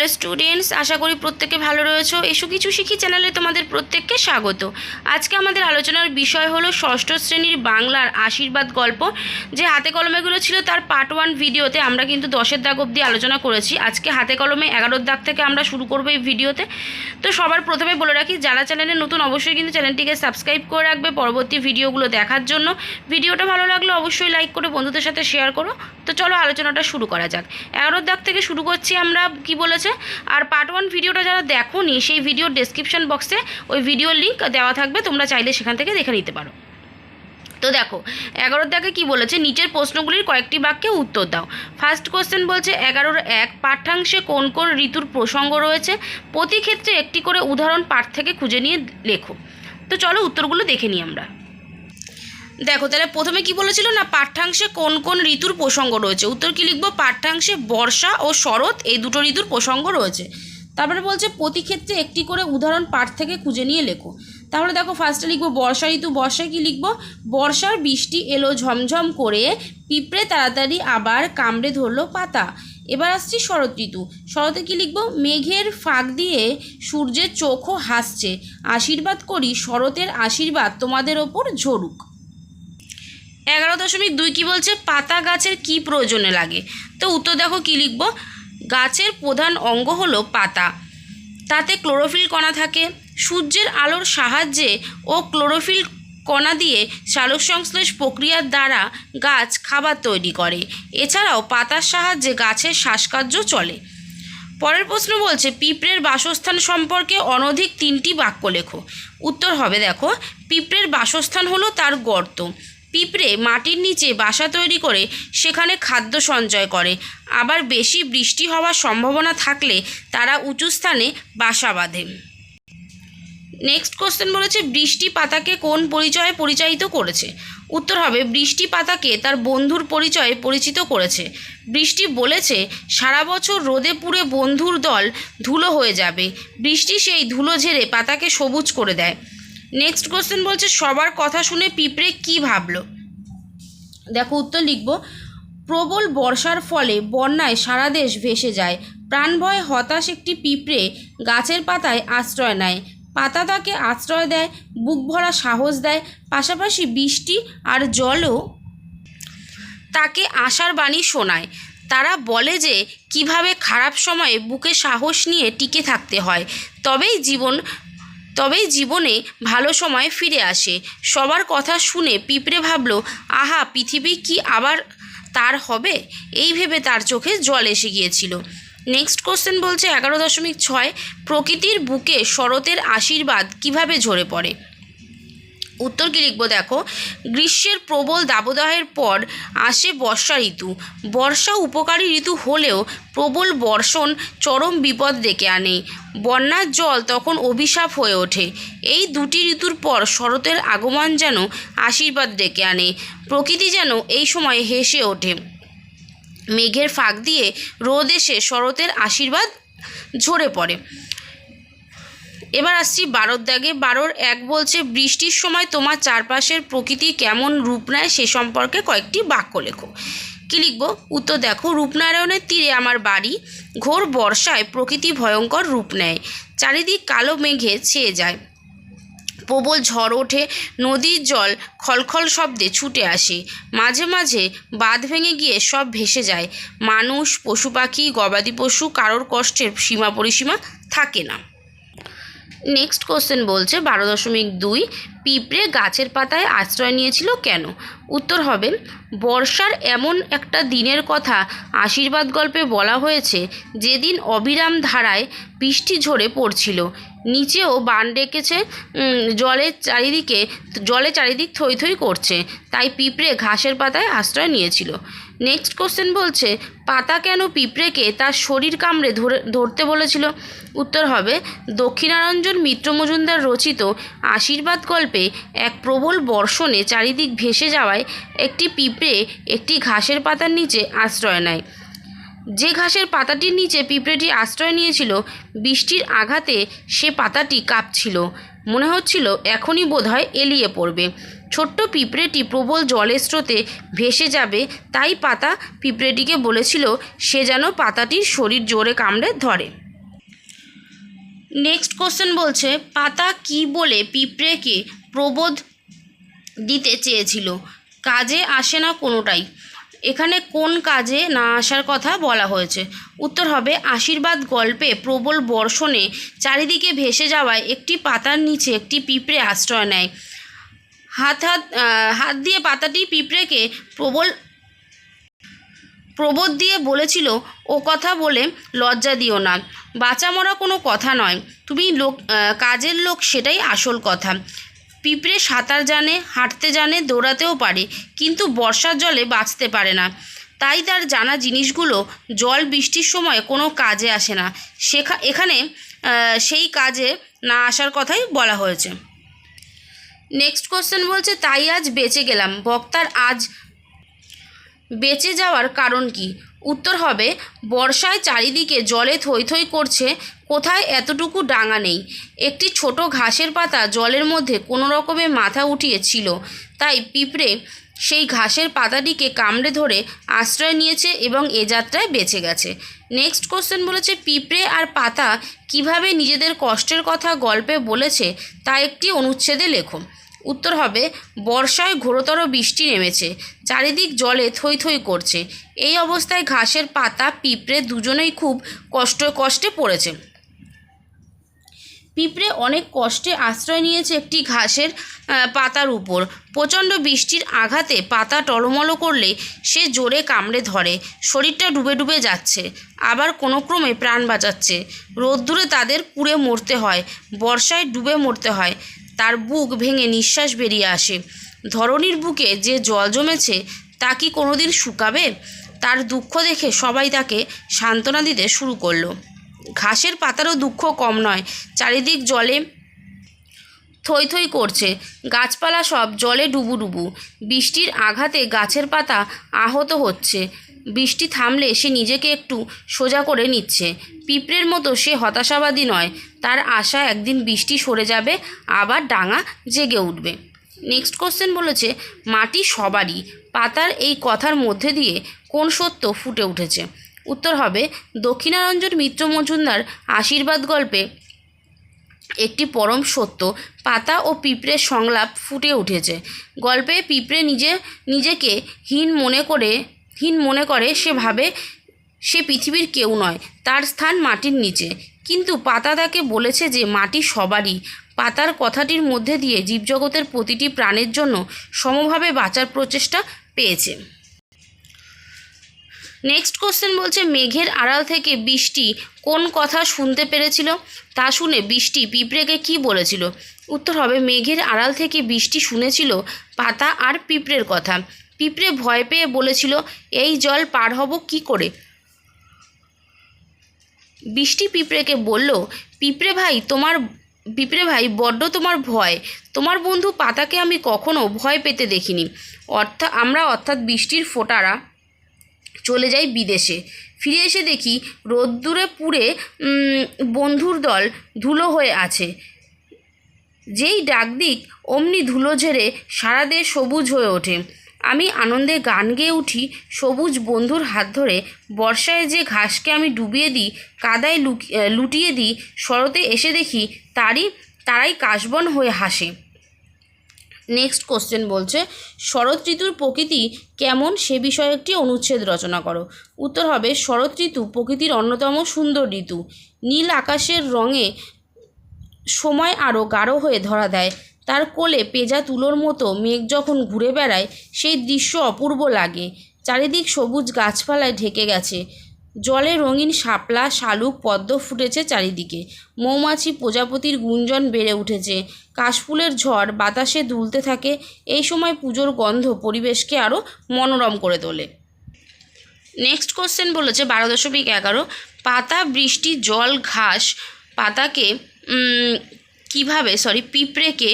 Hello students, আশা করি প্রত্যেকে ভালো রয়েছো। এসো কিছু শিখি চ্যানেলে তোমাদের প্রত্যেককে স্বাগত। আজকে আমাদের আলোচনার বিষয় হলো ষষ্ঠ শ্রেণির বাংলার আশীর্বাদ গল্প। যে হাতে কলমেগুলো ছিল তার পার্ট ওয়ান ভিডিওতে আমরা কিন্তু দশের দাগ অবধি আলোচনা করেছি। আজকে হাতে কলমে এগারোর দাগ থেকে আমরা শুরু করব এই ভিডিওতে। তো সবার প্রথমে বলে রাখি, যারা চ্যানেলে নতুন অবশ্যই কিন্তু চ্যানেলটিকে সাবস্ক্রাইব করে রাখবে পরবর্তী ভিডিওগুলো দেখার জন্য। ভিডিওটা ভালো লাগলে অবশ্যই লাইক করে বন্ধুদের সাথে শেয়ার করো। তো চলো আলোচনাটা শুরু করা যাক। এগারোর দাগ থেকে শুরু করছি আমরা, কি বলেছে? আর পার্ট ওয়ান ভিডিওটা যারা দেখোনি, সেই ভিডিওর ডেসক্রিপশন বক্সে ওই ভিডিওর লিঙ্ক দেওয়া থাকবে, তোমরা চাইলে সেখান থেকে দেখে নিতে পারো। তো দেখো এগারোর দাগে কি বলেছে? নিচের প্রশ্নগুলির কয়েকটি বাক্যে উত্তর দাও। ফার্স্ট কোশ্চেন বলছে, এগারোর এক, পাঠ্যাংশে কোন কোন ঋতুর প্রসঙ্গ রয়েছে? প্রতি ক্ষেত্রে একটি করে উদাহরণ পাঠ থেকে খুঁজে নিয়ে লেখো। তো চলো উত্তরগুলো দেখে নিই আমরা। দেখো, তাহলে প্রথমে কি বলেছিল না, পাঠ্যাংশে কোন কোন ঋতুর প্রসঙ্গ রয়েছে? উত্তর কি লিখব? পাঠ্যাংশে বর্ষা ও শরৎ, এই দুটো ঋতুর প্রসঙ্গ রয়েছে। তারপরে বলছে, প্রতি ক্ষেত্রে একটি করে উদাহরণ পাঠ থেকে খুঁজে নিয়ে লেখো। তাহলে দেখো ফার্স্টে লিখব, বর্ষা ঋতু, বর্ষায় কি লিখব? বর্ষার বৃষ্টি এলো ঝমঝম করে, পিঁপড়ে তাড়াতাড়ি আবার কামড়ে ধরলো পাতা। এবার আসছি শরৎ ঋতু। শরতে কি লিখব? মেঘের ফাঁক দিয়ে সূর্যের চোখও হাসছে। আশীর্বাদ করি, শরতের আশীর্বাদ তোমাদের ওপর ঝরুক। এগারো দশমিক দুই কী বলছে? পাতা গাছের কি প্রয়োজনে লাগে? তো উত্তর দেখো কী লিখব? গাছের প্রধান অঙ্গ হলো পাতা। তাতে ক্লোরোফিল কণা থাকে। সূর্যের আলোর সাহায্যে ও ক্লোরোফিল কণা দিয়ে সালোক সংশ্লেষ প্রক্রিয়ার দ্বারা গাছ খাবার তৈরি করে। এছাড়াও পাতার সাহায্যে গাছের শ্বাসকার্য চলে। পরের প্রশ্ন বলছে, পিঁপড়ের বাসস্থান সম্পর্কে অনধিক তিনটি বাক্য লেখো। উত্তর হবে দেখো, পিঁপড়ের বাসস্থান হলো তার গর্ত। পিঁপড়ে মাটির নিচে বাসা তৈরি করে সেখানে খাদ্য সঞ্চয় করে। আবার বেশি বৃষ্টি হওয়ার সম্ভাবনা থাকলে তারা উঁচু স্থানে বাসা বাঁধে। নেক্সট কোশ্চেন বলেছে, বৃষ্টি পাতাকে কোন পরিচয়ে পরিচালিত করেছে? উত্তর হবে, বৃষ্টি পাতাকে তার বন্ধুর পরিচয়ে পরিচিত করেছে। বৃষ্টি বলেছে, সারা বছর রোদে পুড়ে বন্ধুর দল ধুলো হয়ে যাবে। বৃষ্টি সেই ধুলো ঝেড়ে পাতাকে সবুজ করে দেয়। নেক্সট কোশ্চেন বলছে, সবার কথা শুনে পিঁপড়ে কি ভাবলো? দেখো উত্তর লিখব, প্রবল বর্ষার ফলে বন্যায় সারা দেশ ভেসে যায়। প্রাণভয়ে, হতাশ একটি পিঁপড়ে গাছের পাতায় আশ্রয় নেয়। পাতা তাকে আশ্রয় দেয়, বুক ভরা সাহস দেয়। পাশাপাশি বৃষ্টি আর জলও তাকে আশার বাণী শোনায়। তারা বলে যে, কীভাবে খারাপ সময়ে বুকে সাহস নিয়ে টিকে থাকতে হয়, তবেই জীবন তবেই জীবনে ভালো সময় ফিরে আসে। সবার কথা শুনে পিঁপড়ে ভাবল, আহা, পৃথিবী কি আবার তার হবে? এই ভেবে তার চোখে জল এসে গিয়েছিল। নেক্সট কোশ্চেন বলছে এগারো দশমিক ছয়, প্রকৃতির বুকে শরতের আশীর্বাদ কীভাবে ঝরে পড়ে? উত্তর কী লিখব দেখো? গ্রীষ্মের প্রবল দাবদাহের পর আসে বর্ষা ঋতু। বর্ষা উপকারী ঋতু হলেও প্রবল বর্ষণ চরম বিপদ ডেকে আনে। বন্যার জল তখন অভিশাপ হয়ে ওঠে। এই দুটি ঋতুর পর শরতের আগমন যেন আশীর্বাদ ডেকে আনে। প্রকৃতি যেন এই সময় হেসে ওঠে। মেঘের ফাঁক দিয়ে রোদ এসে শরতের আশীর্বাদ ঝরে পড়ে। এবার আসছি বারোর দাগে। বারোর এক বলছে, বৃষ্টির সময় তোমার চারপাশের প্রকৃতি কেমন রূপ নেয় সে সম্পর্কে কয়েকটি বাক্য লেখো। কী লিখব? উত্তর দেখো, রূপনারায়ণের তীরে আমার বাড়ি, ঘোর বর্ষায় প্রকৃতি ভয়ঙ্কর রূপ নেয়, চারিদিক কালো মেঘে ছেয়ে যায়। প্রবল ঝড় ওঠে, নদীর জল খলখল শব্দে ছুটে আসে, মাঝে মাঝে বাঁধ ভেঙে গিয়ে সব ভেসে যায়। মানুষ, পশু পাখি, গবাদি পশু, কারোর কষ্টের সীমা পরিসীমা থাকে না। নেক্সট কোশ্চেন বলছে, বারো দশমিক দুই, পিঁপড়ে গাছের পাতায় আশ্রয় নিয়েছিল কেন? উত্তর হবে, বর্ষার এমন একটা দিনের কথা আশীর্বাদ গল্পে বলা হয়েছে, যেদিন অবিরাম ধারায় বৃষ্টি ঝরে পড়ছিল। নিচেও বান ডেকেছে জলের চারিদিকে, জলে চারিদিক থই থই করছে। তাই পিঁপড়ে ঘাসের পাতায় আশ্রয় নিয়েছিল। নেক্সট কোশ্চেন বলছে, পাতা কেন পিঁপড়েকে তার শরীর কামড়ে ধরে, ধরতে বলেছিল? উত্তর হবে, দক্ষিণারঞ্জন মিত্র মজুমদার রচিত আশীর্বাদ গল্পে এক প্রবল বর্ষণে চারিদিক ভেসে যাওয়ায় একটি পিঁপড়ে একটি ঘাসের পাতার নিচে আশ্রয় নেয়। যে ঘাসের পাতাটির নিচে পিঁপড়েটি আশ্রয় নিয়েছিল, বৃষ্টির আঘাতে সে পাতাটি কাঁপছিল। মনে হচ্ছিল, এখনই বোধহয় এলিয়ে পড়বে। ছোট্ট পিঁপড়েটি প্রবল জলের স্রোতে ভেসে যাবে, তাই পাতা পিঁপড়েটিকে বলেছিল, সে যেন পাতাটির শরীর জোরে কামড়ে ধরে। নেক্সট কোশ্চেন বলছে, পাতা কি বলে পিঁপড়েকে প্রবোধ দিতে চেয়েছিল? কাজে আসে না কোনোটাই। এখানে কোন কাজে না আসার কথা বলা হয়েছে। উত্তর হবে, আশীর্বাদ গল্পে প্রবল বর্ষণে চারিদিকে ভেসে যাওয়ায় একটি পাতার নিচে একটি পিঁপড়ে আশ্রয় নেয়। হাত হাত হাত দিয়ে পাতাটি পিঁপড়েকে প্রবল প্রবোধ দিয়ে বলেছিল, ও কথা বলে লজ্জা দিও না। বাঁচা মরা কোনো কথা নয়। তুমি লোক কাজের লোক সেটাই আসল কথা। পিঁপড়ে সাঁতার জানে, হাঁটতে জানে, দৌড়াতেও পারে, কিন্তু বর্ষার জলে বাঁচতে পারে না। তাই তার জানা জিনিসগুলো জল বৃষ্টির সময় কোনো কাজে আসে না। শেখা এখানে সেই কাজে না আসার কথাই বলা হয়েছে। নেক্সট কোশ্চেন বলছে, তাই আজ বেঁচে গেলাম। বক্তার আজ বেঁচে যাওয়ার কারণ কি? উত্তর হবে, বর্ষায় চারিদিকে জলে থই থই করছে কোথায় এতটুকু ডাঙা নেই। একটি ছোট ঘাসের পাতা জলের মধ্যে কোনো রকমে মাথা উঠিয়েছিল। তাই পিঁপড়ে সেই ঘাসের পাতাটিকে কামড়ে ধরে আশ্রয় নিয়েছে এবং এ যাত্রায় বেঁচে গেছে। নেক্সট কোশ্চেন বলেছে, পিঁপড়ে আর পাতা কীভাবে নিজেদের কষ্টের কথা গল্পে বলেছে তা একটি অনুচ্ছেদে লেখো। উত্তর হবে, বর্ষায় ঘোরতর বৃষ্টি নেমেছে, চারিদিক জলে থই থই করছে। এই অবস্থায় ঘাসের পাতা পিঁপড়ে দুজনেই খুব কষ্ট কষ্টে পড়েছে। পিঁপড়ে অনেক কষ্টে আশ্রয় নিয়েছে একটি ঘাসের পাতার উপর। প্রচণ্ড বৃষ্টির আঘাতে পাতা টলমলো করলে সে জোরে কামড়ে ধরে। শরীরটা ডুবে ডুবে যাচ্ছে। আবার কোনো ক্রমে প্রাণ বাঁচাচ্ছে। রোদ্দুরে তাদের পুড়ে মরতে হয়, বর্ষায় ডুবে মরতে হয়। তার বুক ভেঙে নিঃশ্বাস বেরিয়ে আসে। ধরনীর বুকে যে জল জমেছে, তা কি কোনোদিন শুকাবে? তার দুঃখ দেখে সবাই তাকে সান্ত্বনা দিতে শুরু করল। ঘাসের পাতারও দুঃখ কম নয়, চারিদিক জলে থই থই করছে। গাছপালা সব জলে ডুবু ডুবু। বৃষ্টির আঘাতে গাছের পাতা আহত হচ্ছে। বৃষ্টি থামলে সে নিজেকে একটু সোজা করে নিচ্ছে। পিঁপড়ের মতো সে হতাশাবাদী নয়, তার আশা একদিন বৃষ্টি সরে যাবে, আবার ডাঙা জেগে উঠবে। নেক্সট কোশ্চেন বলেছে, মাটি সবারই, পাতার এই কথার মধ্যে দিয়ে কোন সত্য ফুটে উঠেছে? উত্তর হবে, দক্ষিণারঞ্জন মিত্র মজুমদার আশীর্বাদ গল্পে একটি পরম সত্য, পাতা ও পিঁপড়ের সংলাপ ফুটে উঠেছে। গল্পে পিঁপড়ে নিজে, নিজেকে হীন মনে করে, হীন মনে করে সে ভাবে সে পৃথিবীর কেউ নয়, তার স্থান মাটির নিচে। কিন্তু পাতা তাকে বলেছে যে মাটি সবারই। পাতার কথাটির মধ্যে দিয়ে জীবজগতের প্রতিটি প্রাণের জন্য সমভাবে বাঁচার প্রচেষ্টা পেয়েছে। নেক্সট কোশ্চেন বলছে, মেঘের আড়াল থেকে বৃষ্টি কোন কথা শুনতে পেরেছিল? তা শুনে বৃষ্টি পিঁপড়েকে কি বলেছিল? উত্তর হবে, মেঘের আড়াল থেকে বৃষ্টি শুনেছিল পাতা আর পিঁপড়ের কথা। পিঁপড়ে ভয় পেয়ে বলেছিল, এই জল পার হব কি করে? বৃষ্টি পিঁপড়েকে বলল, পিঁপড়ে ভাই, তোমার, পিঁপড়ে ভাই, বড্ড তোমার ভয়। তোমার বন্ধু পাতাকে আমি কখনো ভয় পেতে দেখিনি। অর্থাৎ আমরা অর্থাৎ বৃষ্টির ফোঁটারা চলে যাই বিদেশে। ফিরে এসে দেখি রোদ্দুরে পুড়ে বন্ধুর দল ধুলো হয়ে আছে। যেই ডাক দিক, অমনি ধুলো ঝেড়ে সারা দেশ সবুজ হয়ে ওঠে। আমি আনন্দে গান গেয়ে উঠি, সবুজ বন্ধুর হাত ধরে। বর্ষায় যে ঘাসকে আমি ডুবিয়ে দিই, কাদায় লুটিয়ে দিই, শরতে এসে দেখি তারই, তারাই কাশবন হয়ে হাসে। নেক্সট কোশ্চেন বলছে, শরৎ ঋতুর প্রকৃতি কেমন সে বিষয়ে একটি অনুচ্ছেদ রচনা করো। উত্তর হবে, শরৎ ঋতু প্রকৃতির অন্যতম সুন্দর ঋতু। নীল আকাশের রঙে সময় আরও গাঢ় হয়ে ধরা দেয়। তার কোলে পেঁজা তুলোর মতো মেঘ যখন ঘুরে বেড়ায়, সেই দৃশ্য অপূর্ব লাগে। চারিদিক সবুজ গাছপালায় ঢেকে গেছে। জলে রঙিন শাপলা, শালুক, পদ্ম ফুটেছে চারিদিকে। মৌমাছি প্রজাপতির গুঞ্জন বেড়ে উঠেছে। কাশফুলের ঝড় বাতাসে দুলতে থাকে, এই সময় পুজোর গন্ধ পরিবেশকে আরও মনোরম করে তোলে। নেক্সট কোশ্চেন বলেছে বারো দশমিক এগারো। পাতা, বৃষ্টি, জল, ঘাস, পাতাকে কীভাবে সরি পিঁপড়েকে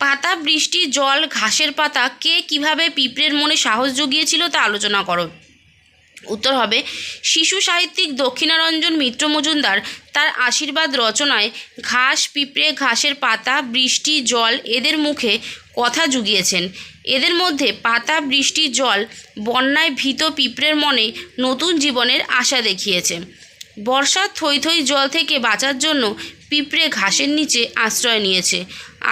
পাতা, বৃষ্টি, জল, ঘাসের পাতা, কে কীভাবে পিঁপড়ের মনে সাহস জুগিয়েছিল তা আলোচনা করো। উত্তর হবে, শিশু সাহিত্যিক দক্ষিণারঞ্জন মিত্র মজুমদার তার আশীর্বাদ রচনায় ঘাস, পিঁপড়ে, ঘাসের পাতা, বৃষ্টি, জল এদের মুখে কথা জুগিয়েছেন। এদের মধ্যে পাতা, বৃষ্টি, জল বন্যায় ভীত পিঁপড়ের মনে নতুন জীবনের আশা দেখিয়েছে। বর্ষার থই থই জল থেকে বাঁচার জন্য পিঁপড়ে ঘাসের নিচে আশ্রয় নিয়েছে।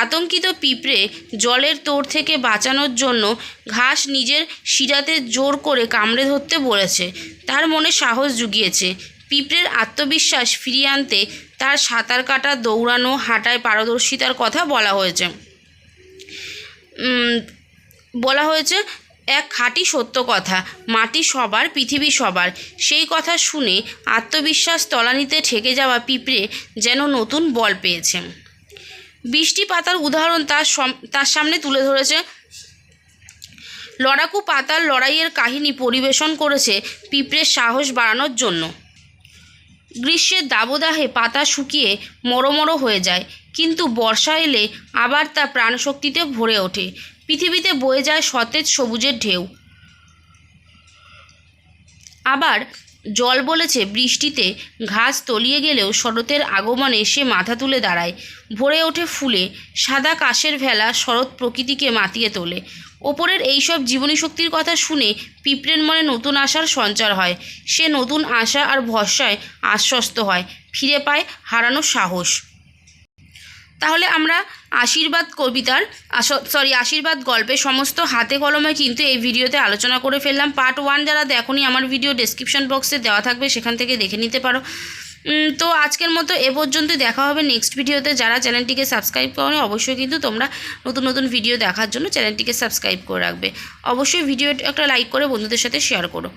আতঙ্কিত পিঁপড়ে জলের তোর থেকে বাঁচানোর জন্য ঘাস নিজের শিরাতে জোর করে কামড়ে ধরতে বলেছে। তার মনে সাহস জুগিয়েছে। পিঁপড়ের আত্মবিশ্বাস ফিরিয়ে আনতে তার সাঁতার কাটা, দৌড়ানো, হাঁটায় পারদর্শিতার কথা বলা হয়েছে। বলা হয়েছে এক খাঁটি সত্য কথা, মাটি সবার, পৃথিবী সবার। সেই কথা শুনে আত্মবিশ্বাস তলানিতে ঠেকে যাওয়া পিঁপড়ে যেন নতুন বল পেয়েছে। বৃষ্টি পাতার উদাহরণ তার তার সামনে তুলে ধরেছে। লড়াকু পাতার লড়াইয়ের কাহিনী পরিবেশন করেছে পিঁপড়ের সাহস বাড়ানোর জন্য। গ্রীষ্মের দাবদাহে পাতা শুকিয়ে মরমর হয়ে যায়, কিন্তু বর্ষা এলে আবার তা প্রাণশক্তিতে ভরে ওঠে। পৃথিবীতে বয়ে যায় সতেজ সবুজের ঢেউ। আবার জল বলেছে বৃষ্টিতে ঘাস তলিয়ে গেলেও শরতের আগমনে সে মাথা তুলে দাঁড়ায়। ভরে ওঠে ফুলে, সাদা কাশের ভেলা শরৎ প্রকৃতিকে মাতিয়ে তোলে। ওপরের এইসব জীবনী শক্তির কথা শুনে পিঁপড়ের মনে নতুন আশার সঞ্চার হয়। সে নতুন আশা আর ভরসায় আশ্বস্ত হয়, ফিরে পায় হারানো সাহস। তাহলে আমরা আশীর্বাদ কবিতার সরি আশীর্বাদ গল্পের সমস্ত হাতে কলমে কিন্তু এই ভিডিওতে আলোচনা করে ফেললাম। পার্ট ওয়ান যারা দেখোনি, আমার ভিডিও ডেসক্রিপশন বক্সে দেওয়া থাকবে, সেখান থেকে দেখে নিতে পারো। তো আজকের মতো এ পর্যন্ত দেখা হবে নেক্সট ভিডিওতে যারা চ্যানেলটিকে সাবস্ক্রাইব করো অবশ্যই কিন্তু তোমরা নতুন নতুন ভিডিও দেখার জন্য চ্যানেলটিকে সাবস্ক্রাইব করে রাখবে। অবশ্যই ভিডিওটা একটা লাইক করে বন্ধুদের সাথে শেয়ার করো।